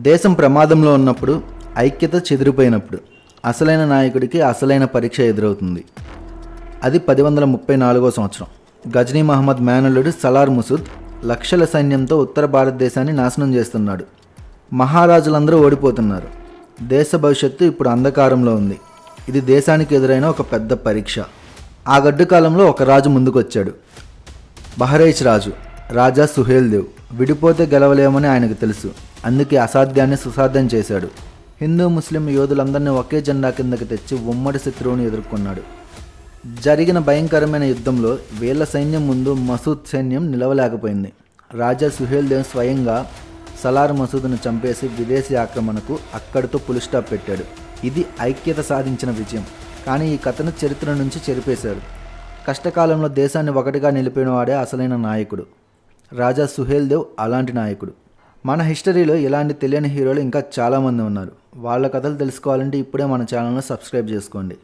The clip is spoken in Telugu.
దేశం ప్రమాదంలో ఉన్నప్పుడు ఐక్యత చెదిరిపోయినప్పుడు అసలైన నాయకుడికి అసలైన పరీక్ష ఎదురవుతుంది. అది పది వందల ముప్పై నాలుగో సంవత్సరం. గజనీ మహమ్మద్ మేనల్లుడు సలార్ ముసుద్ లక్షల సైన్యంతో ఉత్తర భారతదేశాన్ని నాశనం చేస్తున్నాడు. మహారాజులందరూ ఓడిపోతున్నారు. దేశ భవిష్యత్తు ఇప్పుడు అంధకారంలో ఉంది. ఇది దేశానికి ఎదురైన ఒక పెద్ద పరీక్ష. ఆ గడ్డు కాలంలో ఒక రాజు ముందుకొచ్చాడు. బహరైచ్ రాజు రాజా సుహేల్ దేవ్. విడిపోతే గెలవలేమని ఆయనకు తెలుసు. అందుకే అసాధ్యాన్ని సుసాధ్యం చేశాడు. హిందూ ముస్లిం యోధులందరినీ ఒకే జెండా కిందకి తెచ్చి ఉమ్మడి శత్రువుని ఎదుర్కొన్నాడు. జరిగిన భయంకరమైన యుద్ధంలో వీళ్ళ సైన్యం ముందు మసూద్ సైన్యం నిలవలేకపోయింది. రాజా సుహేల్ దేవ్ స్వయంగా సలార్ మసూద్ను చంపేసి విదేశీ ఆక్రమణకు అక్కడితో పులిస్టాప్ పెట్టాడు. ఇది ఐక్యత సాధించిన విజయం. కానీ ఈ కథను చరిత్ర నుంచి చెరిపేశారు. కష్టకాలంలో దేశాన్ని ఒకటిగా నిలిపిన వాడే అసలైన నాయకుడు. రాజా సుహేల్ దేవ్ అలాంటి నాయకుడు. మన హిస్టరీలో ఇలాంటి తెలియని హీరోలు ఇంకా చాలామంది ఉన్నారు. వాళ్ళ కథలు తెలుసుకోవాలంటే ఇప్పుడే మన ఛానల్ను సబ్స్క్రైబ్ చేసుకోండి.